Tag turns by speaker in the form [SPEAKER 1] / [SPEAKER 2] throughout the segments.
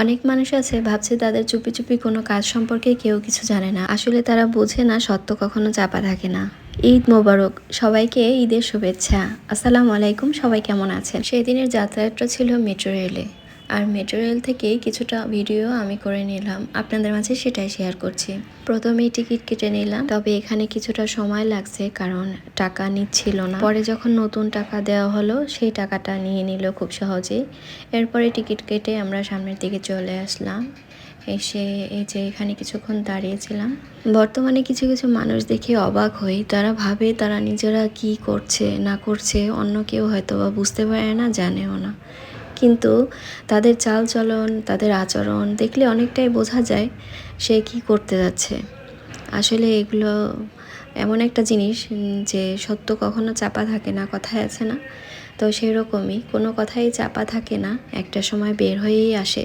[SPEAKER 1] অনেক মানুষ আছে, ভাবছে তাদের চুপি চুপি কোনো কাজ সম্পর্কে কেউ কিছু জানে না। আসলে তারা বোঝে না, সত্য কখনো চাপা থাকে না। ঈদ মোবারক, সবাইকে ঈদের শুভেচ্ছা। আসসালামু আলাইকুম, সবাই কেমন আছেন? সেদিনের যাতায়াতটা ছিল মেট্রো রেলে। আর মেট্রো রেল থেকেই কিছুটা ভিডিও আমি করে নিলাম। আপনাদের মাঝে সেটাই শেয়ার করছি। প্রথমেই টিকিট কেটে নিলাম, তবে এখানে কিছুটা সময় লাগছে কারণ টাকা নিচ্ছিল না। পরে যখন নতুন টাকা দেওয়া হলো, সেই টাকাটা নিয়ে নিল খুব সহজেই। এরপরে টিকিট কেটে আমরা সামনের দিকে চলে আসলাম। এসে এই যে এখানে কিছুক্ষণ দাঁড়িয়েছিলাম। বর্তমানে কিছু কিছু মানুষ দেখে অবাক হই। তারা ভাবে তারা নিজেরা কি করছে, না করছে, অন্য কেউ হয়তো বা বুঝতে পারে না, জানেও না। কিন্তু তাদের চালচলন, তাদের আচরণ দেখলে অনেকটাই বোঝা যায় সে কি করতে যাচ্ছে। আসলে এগুলো এমন একটা জিনিস যে সত্য কখনো চাপা থাকে না, কথায় আছে না। তো সেরকমই কোনো কথাই চাপা থাকে না, একটা সময় বের হয়েই আসে।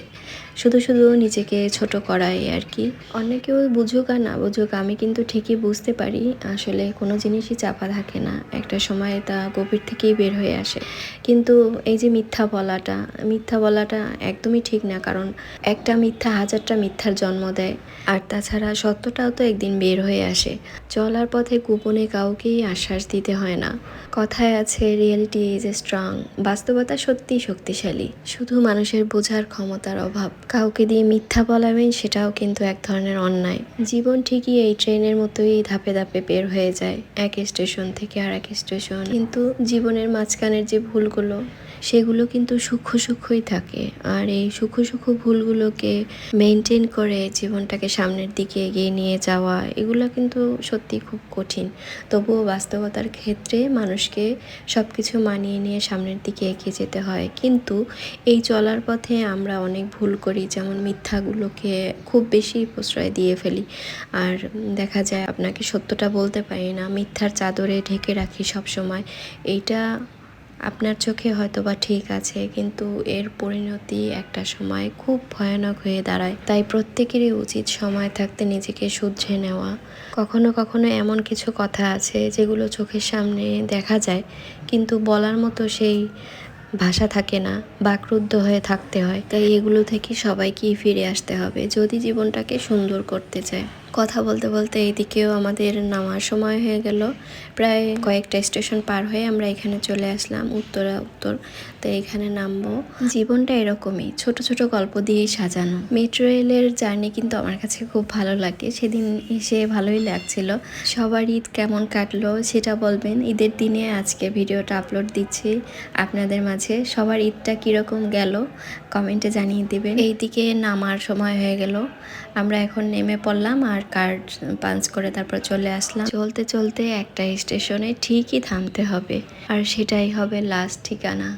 [SPEAKER 1] শুধু শুধু নিজেকে ছোট করাই আর কি। অনেকেও বুঝুক আর না বুঝুক, আমি কিন্তু ঠিকই বুঝতে পারি, আসলে কোনো জিনিসই চাপা থাকে না, একটা সময় তা গভীর থেকেই বের হয়ে আসে। কিন্তু এই যে মিথ্যা বলাটা মিথ্যা বলাটা একদমই ঠিক না, কারণ একটা মিথ্যা হাজারটা মিথ্যার জন্ম দেয়, আর তাছাড়া সত্যটাও তো একদিন বের হয়ে আসে। চলার পথে গোপনে কাউকেই আশ্বাস দিতে হয় না। কথায় আছে রিয়েলিটি ইজ এ স্ট্রং বাস্তবতা সত্যিই শক্তিশালী। শুধু মানুষের বোঝার ক্ষমতার অভাব। কাউকে দিয়ে মিথ্যা বলাবেন সেটাও কিন্তু এক ধরনের অন্যায়। জীবন ঠিকই এই ট্রেনের মতোই ধাপে ধাপে বের হয়ে যায়। এক স্টেশন থেকে আর এক স্টেশন। কিন্তু জীবনের মাঝখানের যে ভুলগুলো, সেগুলো কিন্তু সূক্ষ্ম সূক্ষ্মই থাকে। আর এই সূক্ষ্ম সূক্ষ্ম ভুলগুলোকে মেনটেন করে জীবনটাকে সামনের দিকে এগিয়ে নিয়ে যাওয়া, এগুলো কিন্তু সত্যি খুব কঠিন। তবুও বাস্তবতার ক্ষেত্রে মানুষকে সব কিছু মানিয়ে নিয়ে সামনের দিকে এগিয়ে যেতে হয়। কিন্তু এই চলার পথে আমরা অনেক ভুল করি, যেমন মিথ্যাগুলোকে খুব বেশি প্রশ্রয় দিয়ে ফেলি। আর দেখা যায় আপনাকে সত্যটা বলতে পারি না, মিথ্যার চাদরে ঢেকে রাখি সব সময় এইটা আপনার চোখে হয়তো বা ঠিক আছে, কিন্তু এর পরিণতি একটা সময় খুব ভয়ানক হয়ে দাঁড়ায়। তাই প্রত্যেকেরই উচিত সময় থাকতে নিজেকে শুধরে নেওয়া। কখনো কখনো এমন কিছু কথা আছে যেগুলো চোখের সামনে দেখা যায়, কিন্তু বলার মতো সেই ভাষা থাকে না, বা ক্রুদ্ধ হয়ে থাকতে হয়। তাই এগুলো থেকে সবাইকেই ফিরে আসতে হবে, যদি জীবনটাকে সুন্দর করতে চায়। কথা বলতে বলতে এইদিকেও আমাদের নামার সময় হয়ে গেল। প্রায় কয়েকটা স্টেশন পার হয়ে আমরা এখানে চলে আসলাম উত্তরা, উত্তর। তো এখানে নামবো। জীবনটা এরকমই, ছোট ছোট গল্প দিয়েই সাজানো। মেট্রো রেলের জার্নি কিন্তু আমার কাছে খুব ভালো লাগে। সেদিন এসে ভালোই লাগছিল। সবার ঈদ কেমন কাটলো সেটা বলবেন। ঈদের দিনে আজকে ভিডিওটা আপলোড দিচ্ছি আপনাদের মাঝে। সবার ঈদটা কীরকম গেল কমেন্টে জানিয়ে দিবেন। এইদিকে নামার সময় হয়ে গেল। আমরা এখন নেমে পড়লাম আর কার্ড পাঞ্চ করে তারপর চলে আসলাম। চলতে চলতে একটা স্টেশনে ঠিকই থামতে হবে, আর সেটাই হবে লাস্ট ঠিকানা।